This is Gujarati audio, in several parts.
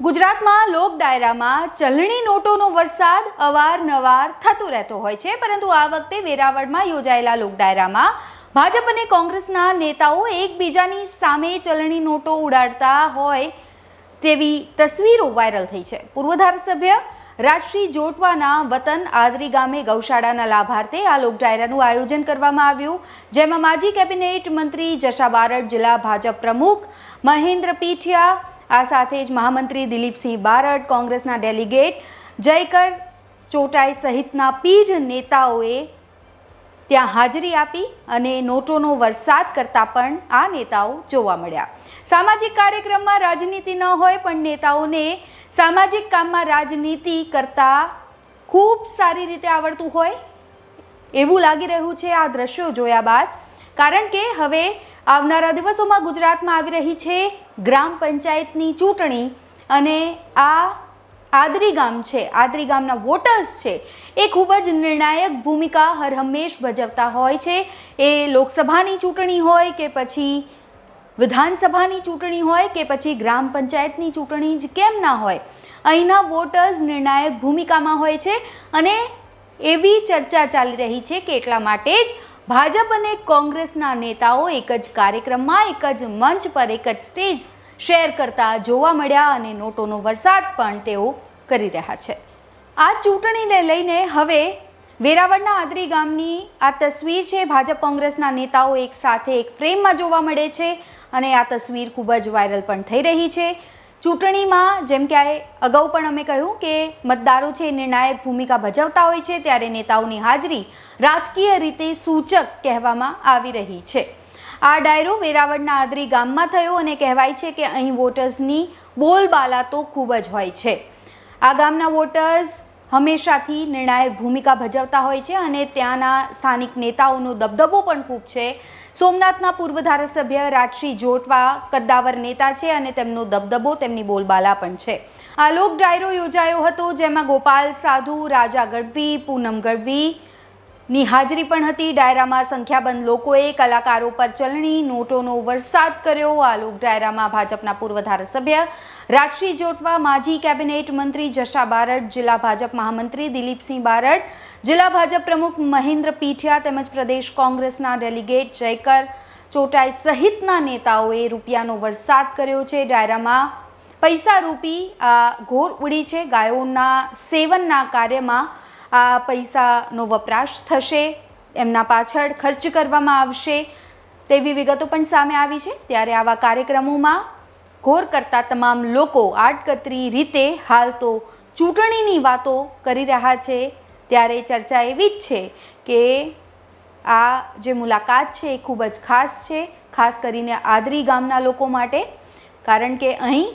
ગુજરાતમાં લોક ડાયરામાં ચલણી નોટોનો વરસાદ અવારનવાર થતો રહેતો હોય છે, પરંતુ આ વખતે વેરાવળમાં યોજાયેલા લોક ડાયરામાં ભાજપ અને કોંગ્રેસના નેતાઓ એકબીજાની સામે ચલણી નોટો ઉડાડતા હોય તેવી તસવીરો વાયરલ થઈ છે. પૂર્વ ધારાસભ્ય રાજશ્રી જોટવાના વતન આદરી ગામે ગૌશાળાના લાભાર્થે આ લોક ડાયરાનું આયોજન કરવામાં આવ્યું. જેમાં માજી કેબિનેટ મંત્રી જશા બારડ, જિલ્લા ભાજપ પ્રમુખ મહેન્દ્ર પીઠિયા આ સાથે જ મહામંત્રી દિલીપસિંહ બારડ કોંગ્રેસના ડેલિગેટ જયકર ચોટાઈ સહિતના પીજ નેતાઓએ ત્યાં હાજરી આપી અને નોટોનો વરસાદ કરતા પણ આ નેતાઓ જોવા મળ્યા. સામાજિક કાર્યક્રમમાં રાજનીતિ ન હોય પણ નેતાઓને સામાજિક કામમાં રાજનીતિ કરતા ખૂબ સારી રીતે આવડતું હોય એવું લાગી રહ્યું છે. આ દ્રશ્યો જોયા બાદ કારણ કે હવે આવનારા દિવસોમાં ગુજરાતમાં આવી રહી છે ગ્રામ પંચાયતની ચૂંટણી અને આ આદરી ગામ છે, આદરી ગામના વોટર્સ છે, એ ખૂબ જ નિર્ણાયક ભૂમિકા હર હંમેશ ભજવતા હોય છે. એ લોકસભાની ચૂંટણી હોય કે પછી વિધાનસભાની ચૂંટણી હોય કે પછી ગ્રામ પંચાયતની ચૂંટણી જ કેમ ના હોય, અહીંના વોટર્સ નિર્ણાયક ભૂમિકામાં હોય છે અને એવી ચર્ચા ચાલી રહી છે કે એટલા માટે જ ભાજપ અને કોંગ્રેસના નેતાઓ એક જ કાર્યક્રમમાં એક જ મંચ પર એક જ સ્ટેજ શેર કરતા જોવા મળ્યા અને નોટોનો વરસાદ પણ તેઓ કરી રહ્યા છે. આ ચૂંટણીને લઈને હવે વેરાવળના આદરી ગામની આ તસવીર છે. ભાજપ કોંગ્રેસના નેતાઓ એક સાથે એક ફ્રેમમાં જોવા મળે છે અને આ તસવીર ખૂબ જ વાયરલ પણ થઈ રહી છે. ચૂંટણીમાં જેમ કે અગાઉ પણ અમે કહ્યું કે મતદારો છે નિર્ણાયક ભૂમિકા ભજવતા હોય છે, ત્યારે નેતાઓની હાજરી રાજકીય રીતે સૂચક કહેવામાં આવી રહી છે. આ ડાયરો વેરાવળના આદરી ગામમાં થયો અને કહેવાય છે કે અહીં વોટર્સની બોલબાલા તો ખૂબ જ હોય છે. આ ગામના વોટર્સ હંમેશાથી નિર્ણાયક ભૂમિકા ભજવતા હોય છે અને ત્યાંના સ્થાનિક નેતાઓનો દબદબો પણ ખૂબ છે. સોમનાથના પૂર્વ ધારાસભ્ય રાજશ્રી જોટવા કદ્દાવર નેતા છે અને તેમનો દબદબો, તેમની બોલબાલા પણ છે. આ લોક ડાયરો યોજાયો હતો, જેમાં ગોપાલ સાધુ, રાજા ગઢવી, પૂનમ ગઢવી ની હાજરી પણ હતી. ડાયરામાં સંખ્યાબંધ લોકોએ કલાકારો પર ચલણી નોટોનો વરસાદ કર્યો. આ લોક ડાયરામાં ભાજપના પૂર્વ ધારાસભ્ય રાજશ્રી જોટવા, માજી કેબિનેટ મંત્રી જશા બારડ, જિલ્લા ભાજપ મહામંત્રી દિલીપસિંહ બારડ, જિલ્લા ભાજપ પ્રમુખ મહેન્દ્ર પીઠિયા તેમજ પ્રદેશ કોંગ્રેસના ડેલિગેટ જયકર ચોટાઈ સહિતના નેતાઓએ રૂપિયાનો વરસાદ કર્યો છે. ડાયરામાં પૈસા રૂપી ઘોર ઉડી છે. ગાયોના સેવનના કાર્યમાં આ પૈસાનો વપરાશ થશે, એમના પાછળ ખર્ચ કરવામાં આવશે, તેવી વિગતો પણ સામે આવી છે. ત્યારે આવા કાર્યક્રમોમાં ઘોર કરતા તમામ લોકો આડકતરી રીતે હાલ તો ચૂંટણીની વાતો કરી રહ્યા છે. ત્યારે ચર્ચા એવી જ છે કે આ જે મુલાકાત છે એ ખૂબ જ ખાસ છે, ખાસ કરીને આદરી ગામના લોકો માટે, કારણ કે અહીં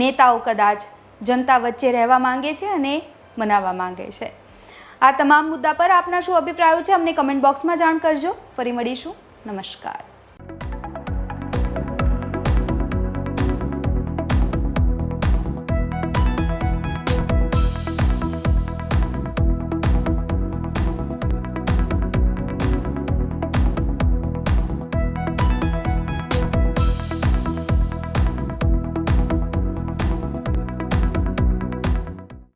નેતાઓ કદાચ જનતા વચ્ચે રહેવા માંગે છે અને મનાવવા માંગે છે. આ તમામ મુદ્દા પર આપના શું અભિપ્રાયો છે અમને કમેન્ટ બોક્સમાં જાણ કરજો. ફરી મળીશું. નમસ્કાર.